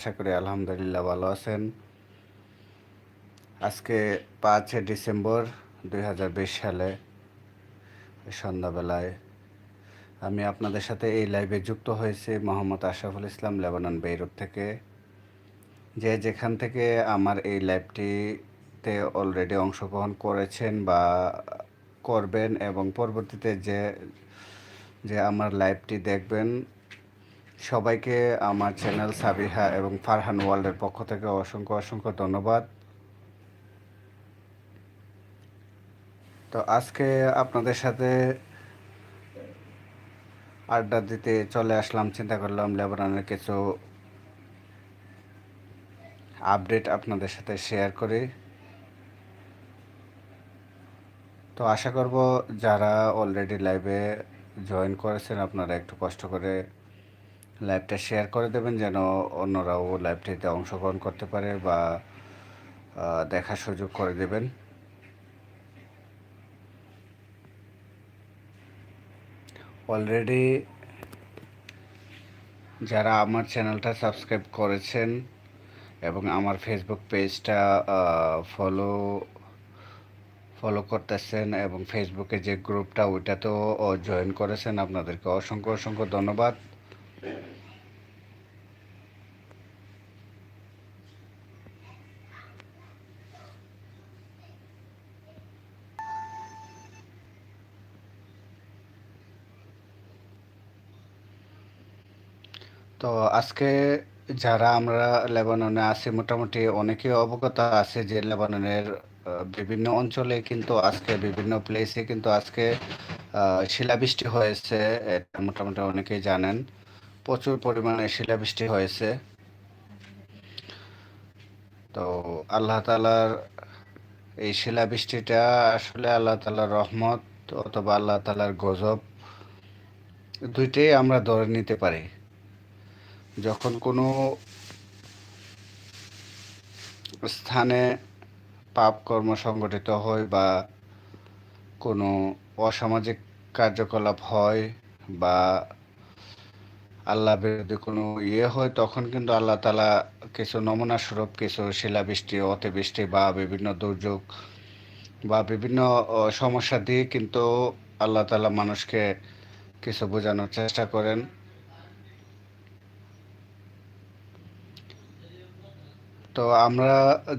আশা করি আলহামদুলিল্লাহ ভালো আছেন। আজকে পাঁচে ডিসেম্বর দুই হাজার বিশ সালে সন্ধ্যাবেলায় আমি আপনাদের সাথে এই লাইভে যুক্ত হয়েছি মোহাম্মদ আশরাফুল ইসলাম, লেবানন, বেইরুত থেকে। যে যেখান থেকে আমার এই লাইভটিতে অলরেডি অংশগ্রহণ করেছেন বা করবেন এবং পরবর্তীতে যে যে আমার লাইভটি দেখবেন সবাইকে আমার চ্যানেল সাবিহা এবং ফারহান ওয়ার্ল্ডের পক্ষ থেকে অসংখ্য অসংখ্য ধন্যবাদ। তো আজকে আপনাদের সাথে আড্ডা দিতে চলে আসলাম, চিন্তা করলাম লেবাননের কিছু আপডেট আপনাদের সাথে শেয়ার করি। তো আশা করব যারা অলরেডি লাইভে জয়েন করেছেন, আপনারা একটু কষ্ট করে লাইভটা শেয়ার করে দেবেন যেন অন্যরাও লাইভটিতে অংশগ্রহণ করতে পারে বা দেখার সুযোগ করে দেবেন। অলরেডি যারা আমার চ্যানেলটা সাবস্ক্রাইব করেছেন এবং আমার ফেসবুক পেজটা ফলো ফলো করতেছেন এবং ফেসবুকে যে গ্রুপটা ওইটাতেও জয়েন করেছেন, আপনাদেরকে অসংখ্য অসংখ্য ধন্যবাদ। আজকে যারা আমরা লেবাননে আছি, মোটামুটি অনেকে অবগত আছে যে লেবাননের বিভিন্ন অঞ্চলে কিন্তু আজকে, বিভিন্ন প্লেসে কিন্তু আজকে শিলাবৃষ্টি হয়েছে, এটা মোটামুটি অনেকেই জানেন। প্রচুর পরিমাণে শিলাবৃষ্টি হয়েছে। তো আল্লাহ তালার এই শিলাবৃষ্টিটা আসলে আল্লাহ তালার রহমত অথবা আল্লাহ তালার গজব দুইটাই আমরা ধরে নিতে পারি। যখন কোনো স্থানে পাপ কর্ম সংগঠিত হয় বা কোনো অসামাজিক কার্যকলাপ হয় বা আল্লাহ বিরোধী কোনো ইয়ে হয়, তখন কিন্তু আল্লাহ তালা কিছু নমুনা স্বরূপ, কিছু শিলাবৃষ্টি, অতিবৃষ্টি বা বিভিন্ন দুর্যোগ বা বিভিন্ন সমস্যা দিয়ে কিন্তু আল্লাহ তালা মানুষকে কিছু বোঝানোর চেষ্টা করেন। তো আমরা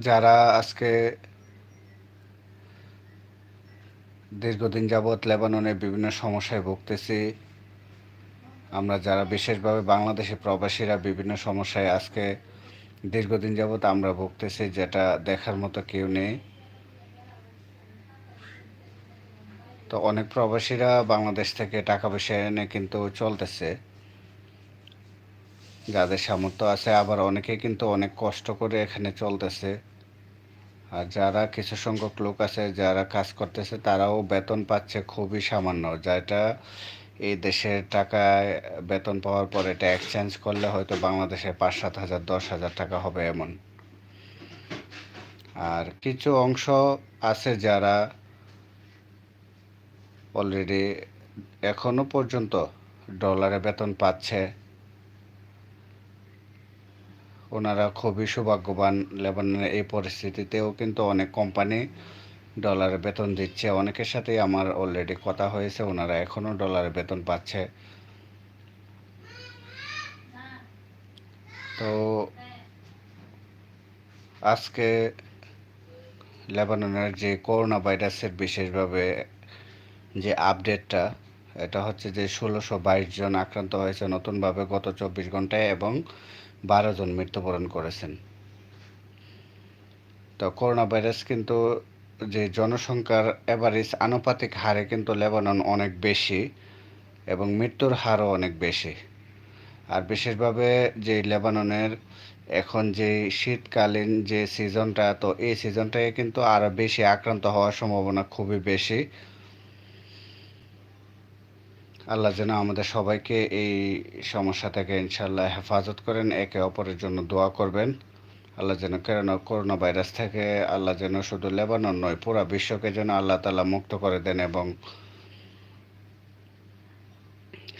যারা আজকে দীর্ঘদিন যাবৎ লেবাননে বিভিন্ন সমস্যায় ভুগতেছি, আমরা যারা বিশেষভাবে বাংলাদেশি প্রবাসীরা বিভিন্ন সমস্যায় আজকে দীর্ঘদিন যাবৎ আমরা ভুগতেছি, যেটা দেখার মতো কেউ নেই। তো অনেক প্রবাসীরা বাংলাদেশ থেকে টাকা পয়সা এনে কিন্তু চলতেছে। যাদের সামর্থ্য আছে, আবার অনেকে কিন্তু অনেক কষ্ট করে এখানে চলতেছে। আর যারা কিছু সংখ্যক লোক আছে, যারা কাজ করতেছে, তারাও বেতন পাচ্ছে খুবই সামান্য, যেটা এই দেশের টাকায় বেতন পাওয়ার পর এটা এক্সচেঞ্জ করলে হয়তো বাংলাদেশে পাঁচ সাত হাজার, দশ হাজার টাকা হবে এমন। আর কিছু অংশ আছে যারা অলরেডি এখনও পর্যন্ত ডলারে বেতন পাচ্ছে। ওনারা খুবই সৌভাগ্যবান লেবাননের এই পরিস্থিতিতেও কিন্তু অনেক কোম্পানি ডলারে বেতন দিচ্ছে। অনেকের সাথেই আমার অলরেডি কথা হয়েছে, ওনারা এখনও ডলারে বেতন পাচ্ছে। তো আজকে লেবাননের যে করোনা ভাইরাসের বিশেষভাবে যে আপডেটটা এটা হচ্ছে যে ষোলোশো বাইশ জন আক্রান্ত হয়েছে নতুনভাবে গত চব্বিশ ঘন্টায় এবং বারো জন মৃত্যুবরণ করেছেন। তো করোনা ভাইরাস কিন্তু যে জনসংখ্যার এভারেজ আনুপাতিক হারে কিন্তু লেবানন অনেক বেশি এবং মৃত্যুর হারও অনেক বেশি। আর বিশেষভাবে যে লেবাননের এখন যে শীতকালীন যে সিজনটা তো এই সিজনটায় কিন্তু আরও বেশি আক্রান্ত হওয়ার সম্ভাবনা খুবই বেশি। আল্লাহ যেন আমাদের সবাইকে এই সমস্যা থেকে ইনশাল্লাহ হেফাজত করেন, একে অপরের জন্য দোয়া করবেন। আল্লাহ যেন কেন করোনা ভাইরাস থেকে আল্লাহ যেন শুধু লেবানন নয়, পুরা বিশ্বকে যেন আল্লাহ তালা মুক্ত করে দেন এবং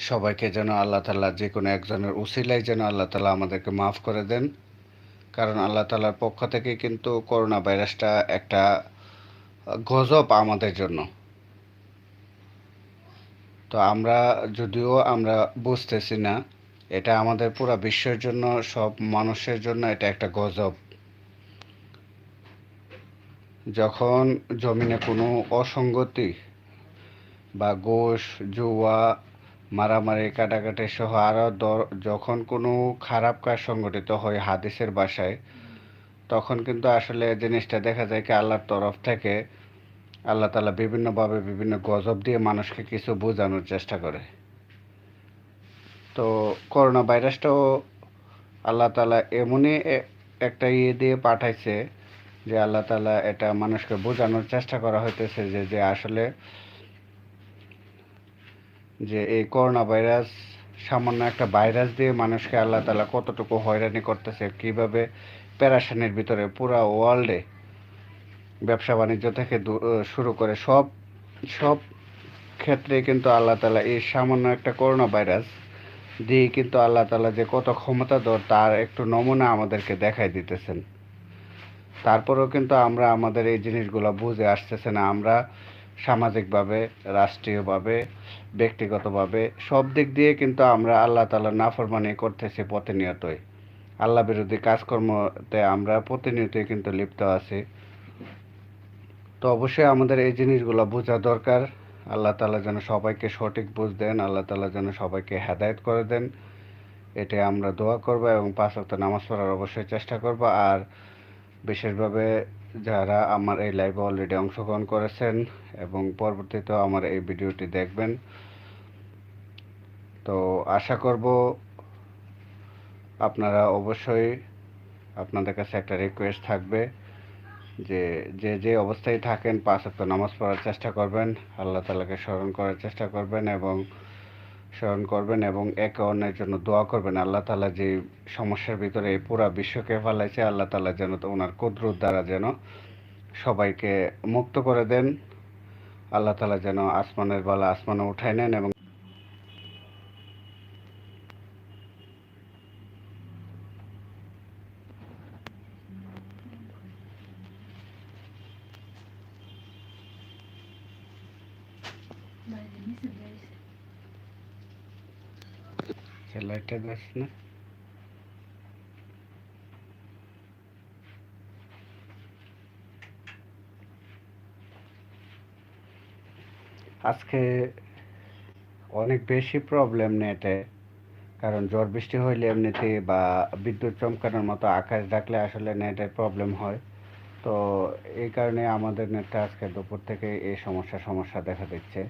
সবাইকে যেন আল্লাহ তালা যে কোনো একজনের উসিলাই যেন আল্লাহ তালা আমাদেরকে মাফ করে দেন। কারণ আল্লাহ তালার পক্ষ থেকে কিন্তু করোনা ভাইরাসটা একটা গজব আমাদের জন্য। তো আমরা যদিও আমরা বুঝতেছি না, এটা আমাদের পুরো বিশ্বের জন্য, সব মানুষের জন্য এটা একটা গজব। যখন জমিনে কোনো অসঙ্গতি বা গোশ, জুয়া, মারামারি, কাটাকাটি সহ আরও যখন কোনো খারাপ কাজ সংগঠিত হয় হাদিসের বাসায় তখন কিন্তু আসলে জিনিসটা দেখা যায় কি আল্লাহর তরফ থেকে আল্লাহ তালা বিভিন্নভাবে বিভিন্ন গজব দিয়ে মানুষকে কিছু বোঝানোর চেষ্টা করে। তো করোনা ভাইরাসটাও আল্লাহ তালা এমনই একটা ইয়ে দিয়ে পাঠাইছে যে আল্লাহ তালা এটা মানুষকে বোঝানোর চেষ্টা করা হইতেছে যে যে আসলে যে এই করোনা ভাইরাস সামান্য একটা ভাইরাস দিয়ে মানুষকে আল্লাহ তালা কতটুকু হয়রানি করতেছে, কীভাবে প্যারাশানির ভিতরে পুরা ওয়ার্ল্ডে ব্যবসা বাণিজ্য থেকে শুরু করে সব সব ক্ষেত্রে কিন্তু আল্লাহ তালা এই সামান্য একটা করোনা ভাইরাস দিয়ে কিন্তু আল্লাহ তালা যে কত ক্ষমতাধর তার একটু নমুনা আমাদেরকে দেখাই দিতেছেন। তারপরেও কিন্তু আমরা আমাদের এই জিনিসগুলো বুঝে আসতেছে না। আমরা সামাজিকভাবে, রাষ্ট্রীয়ভাবে, ব্যক্তিগতভাবে সব দিক দিয়ে কিন্তু আমরা আল্লাহ তালা নাফরমানি করতেছি প্রতিনিয়তই। আল্লাহ বিরোধী কাজকর্মতে আমরা প্রতিনিয়তই কিন্তু লিপ্ত আছি। তো অবশ্যই আমাদের এই জিনিসগুলো বোঝা দরকার। আল্লাহ তালা যেন সবাইকে সঠিক বুঝ দেন, আল্লাহ তালা যেন সবাইকে হেদায়ত করে দেন। এটাই আমরা দোয়া করব এবং পাঁচ ওয়াক্ত নামাজ পড়ার অবশ্যই চেষ্টা করব। আর বিশেষভাবে যারা আমার এই লাইভে অলরেডি অংশগ্রহণ করেছেন এবং পরবর্তীতেও আমার এই ভিডিওটি দেখবেন, তো আশা করব আপনারা অবশ্যই আপনাদের কাছে একটা রিকোয়েস্ট থাকবে। যে যে যে অবস্থায় থাকেন, পাঁচ নামাজ পড়ার চেষ্টা করবেন, আল্লাহ তালাকে স্মরণ করার চেষ্টা করবেন এবং স্মরণ করবেন এবং একে অন্যের জন্য দোয়া করবেন। আল্লাহ তালা যে সমস্যার ভিতরে এই পুরা বিশ্বকে ফেলাইছে, আল্লাহ তালা যেন ওনার কুদরত দ্বারা যেন সবাইকে মুক্ত করে দেন। আল্লাহ তালা যেন আসমানের বালা আসমানে উঠাই নেন এবং লাইটটা দেখ না। আজকে অনেক বেশি প্রবলেম নেটে কারণ ঝড় বৃষ্টি হইলে এমনিতে বা বিদ্যুৎ চমকানোর মতো আকাশ ডাকলে আসলে নেটের প্রবলেম হয়। তো এই কারণে আমাদের নেটটা আজকে দুপুর থেকে এই সমস্যা সমস্যা দেখা দিচ্ছে।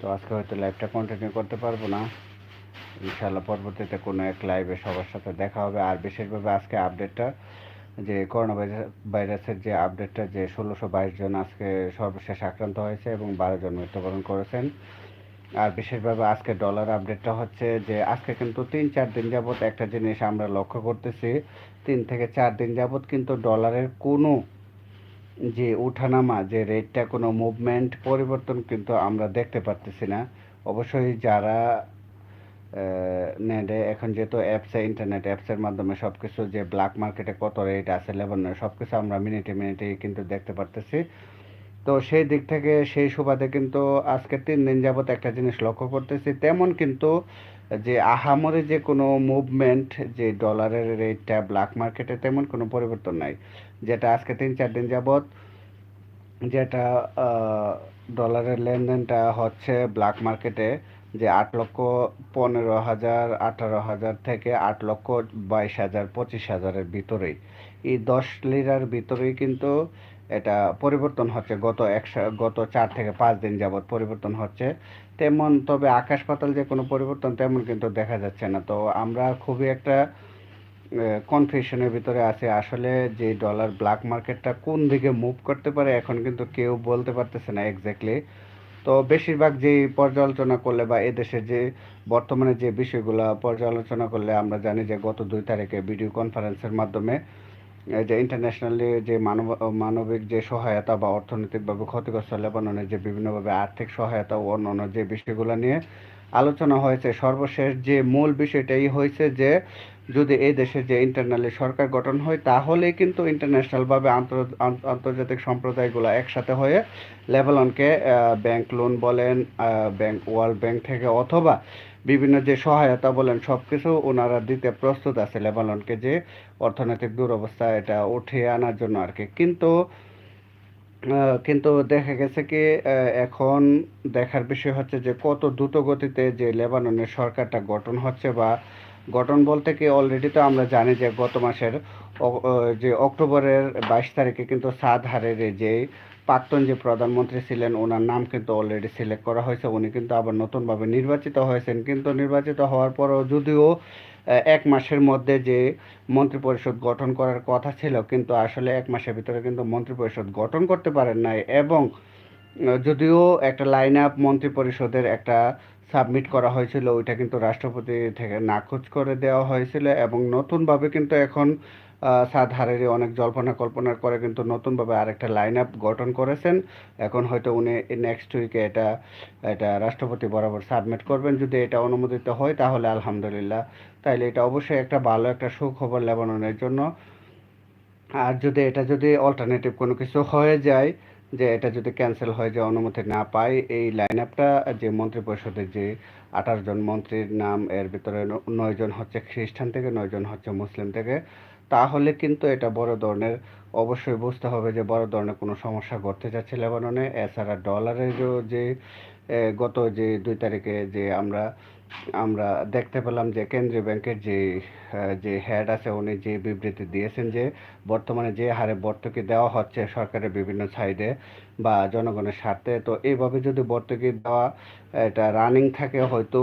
তো আজকে হয়তো লাইভটা কন্টিনিউ করতে পারব না। ইনশাল্লাহ পরবর্তীতে কোনো এক লাইভে সবার সাথে দেখা হবে। আর বিশেষভাবে আজকে আপডেটটা যে করোনা ভাইরাসের যে আপডেটটা যে ষোলোশো বাইশ জন আজকে সর্বশেষ আক্রান্ত হয়েছে এবং বারো জন মৃত্যুবরণ করেছেন। আর বিশেষভাবে আজকে ডলার আপডেটটা হচ্ছে যে আজকে কিন্তু তিন চার দিন যাবৎ একটা জিনিস আমরা লক্ষ্য করতেছি, তিন থেকে চার দিন যাবৎ কিন্তু ডলারের কোনো যে উঠানামা, যে রেটটা কোনো মুভমেন্ট পরিবর্তন কিন্তু আমরা দেখতে পারতেছি না। অবশ্যই যারা নেটে এখন যেহেতু অ্যাপসে ইন্টারনেট অ্যাপসের মাধ্যমে সব কিছু যে ব্ল্যাক মার্কেটে কত রেট আছে লেবাননে সব কিছু আমরা মিনিটে মিনিটে কিন্তু দেখতে পারতেছি। তো সেই দিক থেকে সেই সুবাদে কিন্তু আজকে তিন দিন যাবত একটা জিনিস লক্ষ্য করতেছি। তেমন কিন্তু যে আহামরি যে কোনো মুভমেন্ট যে ডলারের রেটটা ব্ল্যাক মার্কেটে তেমন কোনো পরিবর্তন নাই। যেটা আজকে তিন চার দিন যাবত যেটা ডলারের লেনদেনটা হচ্ছে ব্ল্যাক মার্কেটে যে আট লক্ষ পনেরো হাজার, আঠারো হাজার থেকে আট লক্ষ বাইশ হাজার, পঁচিশ হাজারের ভিতরেই। এই দশ লিরার ভিতরেই কিন্তু এটা পরিবর্তন হচ্ছে। গত এক গত চার থেকে পাঁচ দিন যাবৎ পরিবর্তন হচ্ছে। তেমন, তবে আকাশ পাতাল যে কোনো পরিবর্তন তেমন কিন্তু দেখা যাচ্ছে না। তো আমরা খুবই একটা কনফিউশনের ভিতরে আছে। আসলে যে ডলার ব্ল্যাক মার্কেটটা কোন দিকে মুভ করতে পারে এখন কিন্তু কেউ বলতে পারতেছে না এক্স্যাক্টলি তো বেশিরভাগ যে পর্যালোচনা করলে বা এদেশের যে বর্তমানে যে বিষয়গুলো পর্যালোচনা করলে আমরা জানি যে গত দুই তারিখে ভিডিও কনফারেন্সের মাধ্যমে যে ইন্টারন্যাশনালি যে মানব, মানবিক যে সহায়তা বা অর্থনৈতিকভাবে ক্ষতিগ্রস্ত লেবাননের যে বিভিন্নভাবে আর্থিক সহায়তা ও অন্যান্য যে বিষয়গুলো নিয়ে আলোচনা হয়েছে, সর্বশেষ যে মূল বিষয়টাই হয়েছে যে যদি এই দেশে যে ইন্টারনালি সরকার গঠন হয় তাহলেই কিন্তু ইন্টারন্যাশনালভাবে আন্তর্জাতিক সম্প্রদায়গুলো একসাথে হয়ে লেবাননকে ব্যাংক লোন বলেন ব্যাংক ওয়ার্ল্ড ব্যাংক থেকে অথবা বিভিন্ন যে সহায়তা বলেন সব কিছু ওনারা দিতে প্রস্তুত আছে লেবাননকে যে অর্থনৈতিক দুরবস্থা এটা উঠিয়ে আনার জন্য আর কি কিন্তু কিন্তু দেখা গেছে কি এখন দেখার বিষয় হচ্ছে যে কত দ্রুত গতিতে যে লেবাননের সরকারটা গঠন হচ্ছে বা গঠন বলতে কি অলরেডি তো আমরা জানি যে গত মাসের যে অক্টোবরের বাইশ তারিখে কিন্তু সাদ হারের যে প্রাক্তন যে প্রধানমন্ত্রী ছিলেন, ওনার নাম কিন্তু অলরেডি সিলেক্ট করা হয়েছে। উনি কিন্তু আবার নতুনভাবে নির্বাচিত হয়েছেন। কিন্তু নির্বাচিত হওয়ার পরও যদিও এক মাসের মধ্যে যে মন্ত্রিপরিষদ গঠন করার কথা ছিল, কিন্তু আসলে এক মাসের ভিতরে কিন্তু মন্ত্রিপরিষদ গঠন করতে পারেন নাই এবং যদিও একটা লাইন আপ মন্ত্রিপরিষদের একটা সাবমিট করা হয়েছিল, ওইটা কিন্তু রাষ্ট্রপতি থেকে নাকচ করে দেওয়া হয়েছিল এবং নতুনভাবে কিন্তু এখন সাদ হারেরি অনেক জল্পনা কল্পনার করে কিন্তু নতুনভাবে আরেকটা লাইন আপ গঠন করেছেন। এখন হয়তো উনি নেক্সট উইকে এটা এটা রাষ্ট্রপতি বরাবর সাবমিট করবেন। যদি এটা অনুমোদিত হয়, তাহলে আলহামদুলিল্লাহ। তাইলে এটা অবশ্যই একটা ভালো একটা সুখবর লেবাননের জন্য। আর যদি এটা যদি অল্টারনেটিভ কোনো কিছু হয়ে যায় যে এটা যদি ক্যান্সেল হয়, যে অনুমতি না পাই এই লাইন আপটা যে মন্ত্রী পরিষদের যে আঠাশ জন মন্ত্রীর নাম, এর ভিতরে নয় জন হচ্ছে খ্রিস্টান থেকে, নয় জন হচ্ছে মুসলিম থেকে, তাহলে কিন্তু এটা বড় ধরনের, অবশ্যই বুঝতে হবে যে বড় ধরনের কোনো সমস্যা ঘটতে যাচ্ছে লেবাননে। এছাড়া ডলারেরও যে গত যে দুই তারিখে যে আমরা আমরা দেখতে পেলাম যে কেন্দ্রীয় ব্যাংকের যে যে হেড আছে, উনি যে বিবৃতি দিয়েছেন যে, বর্তমানে যে হারে ভর্তুকি দেওয়া হচ্ছে সরকারের বিভিন্ন সাইডে বা জনগণের স্বার্থে। তো এইভাবে যদি ভর্তুকি দেওয়া, এটা রানিং থাকে, হয়তো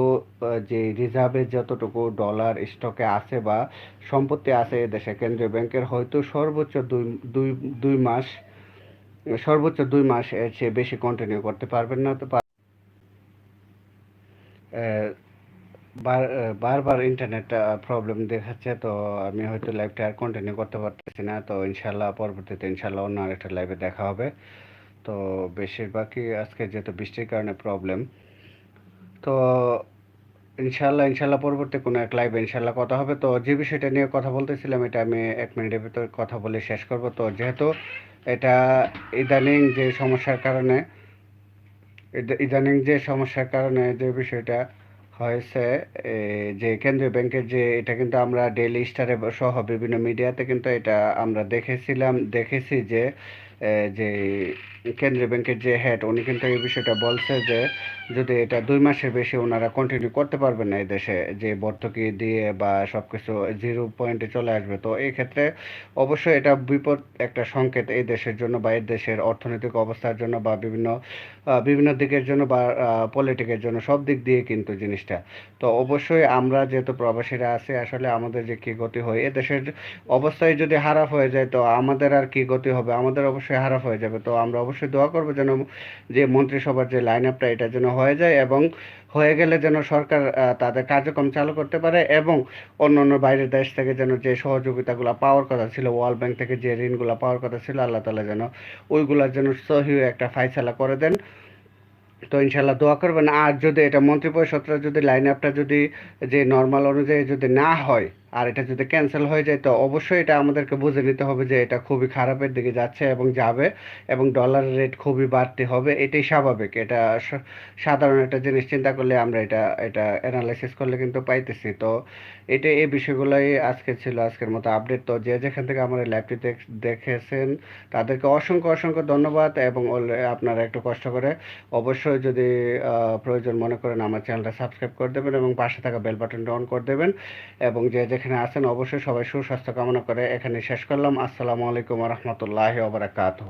যে রিজার্ভে যতটুকু ডলার স্টকে আছে বা সম্পত্তি আছে দেশে, কেন্দ্রীয় ব্যাংকের হয়তো সর্বোচ্চ দুই দুই দুই মাস, সর্বোচ্চ দুই মাস এর চেয়ে বেশি কন্টিনিউ করতে পারবেন না। তো বারবার ইন্টারনেট প্রবলেম দেখাচ্ছে, তো আমি হয়তো লাইভটা আর কন্টিনিউ করতে পারতেছি না, তো ইনশাল্লাহ পরবর্তীতে ইনশাল্লাহ অন্য আরেকটা লাইভে দেখা হবে। তো বেশিরভাগই আজকে যেহেতু বৃষ্টির কারণে প্রবলেম তো ইনশাল্লাহ ইনশাল্লাহ পরবর্তী কোনো এক লাইভে ইনশাল্লাহ কথা হবে। তো যে বিষয়টা নিয়ে কথা বলতেছিলাম, এটা আমি এক মিনিটের ভিতরে কথা বলে শেষ করব। তো যেহেতু এটা ইদানিং যে সমস্যার কারণে ইদানিং যে সমস্যার কারণে যে বিষয়টা হয়েছে যে কেন্দ্রীয় ব্যাংকের যে, এটা কিন্তু আমরা ডেইলি স্টারে সহ বিভিন্ন মিডিয়াতে কিন্তু এটা আমরা দেখেছিলাম, দেখেছি যে যে কেন্দ্রীয় ব্যাংকের যে হেড উনি কিন্তু এই বিষয়টা বলছে যে, যদি এটা দুই মাসের বেশি ওনারা কন্টিনিউ করতে পারবেন না এই দেশে, যে ভর্তুকি দিয়ে বা সব কিছু জিরো পয়েন্টে চলে আসবে, তো এই ক্ষেত্রে অবশ্যই এটা বিপদ একটা সংকেত এই দেশের জন্য বা এই দেশের অর্থনৈতিক অবস্থার জন্য বা বিভিন্ন বিভিন্ন দিকের জন্য বা পলিটিকের জন্য সব দিক দিয়ে কিন্তু জিনিসটা। তো অবশ্যই আমরা যেহেতু প্রবাসীরা আছি, আসলে আমাদের যে কী গতি হয়, এ দেশের অবস্থায় যদি খারাপ হয়ে যায়, তো আমাদের আর কি গতি হবে? আমাদের অবশ্যই খারাপ হয়ে যাবে, তো আমরা অবশ্যই দোয়া করব যেন যে মন্ত্রিসভার যে লাইন আপটা এটা যেন হয়ে যায় এবং হয়ে গেলে যেন সরকার তাদের কার্যক্রম চালু করতে পারে এবং অন্য অন্য বাইরের দেশ থেকে যেন যে সহযোগিতাগুলো পাওয়ার কথা ছিল ওয়ার্ল্ড ব্যাংক থেকে যে ঋণগুলো পাওয়ার কথা ছিল, আল্লাহ তালা যেন ওইগুলোর যেন সহি একটা ফাইসালা করে দেন। তো ইনশাল্লাহ দোয়া করবেন। আর যদি এটা মন্ত্রী পরিষদরা যদি লাইন আপটা যদি যে নর্মাল অনুযায়ী যদি না হয় আর এটা যদি ক্যান্সেল হয়ে যায়, তো অবশ্যই এটা আমাদেরকে বুঝে নিতে হবে যে এটা খুবই খারাপের দিকে যাচ্ছে এবং যাবে এবং ডলারের রেট খুবই বাড়তে হবে, এটাই স্বাভাবিক। এটা সাধারণ একটা জিনিস, চিন্তা করলে আমরা এটা এটা অ্যানালাইসিস করলে কিন্তু পাইতেছি। তো এটা, এই বিষয়গুলোই আজকে ছিল আজকের মতো আপডেট তো যে যেখান থেকে আমার লাইভটি দেখেছেন, তাদেরকে অসংখ্য অসংখ্য ধন্যবাদ এবং আপনারা একটু কষ্ট করে অবশ্যই যদি প্রয়োজন মনে করেন আমার চ্যানেলটা সাবস্ক্রাইব করে দেবেন এবং পাশে থাকা বেল বাটনটা অন করে দেবেন এবং যে যেখানে আছেন অবশ্যই সবাই সুস্বাস্থ্য কামনা করে এখানে শেষ করলাম। আসসালামু আলাইকুম রহমতুল্লাহ ওবরাকাতহ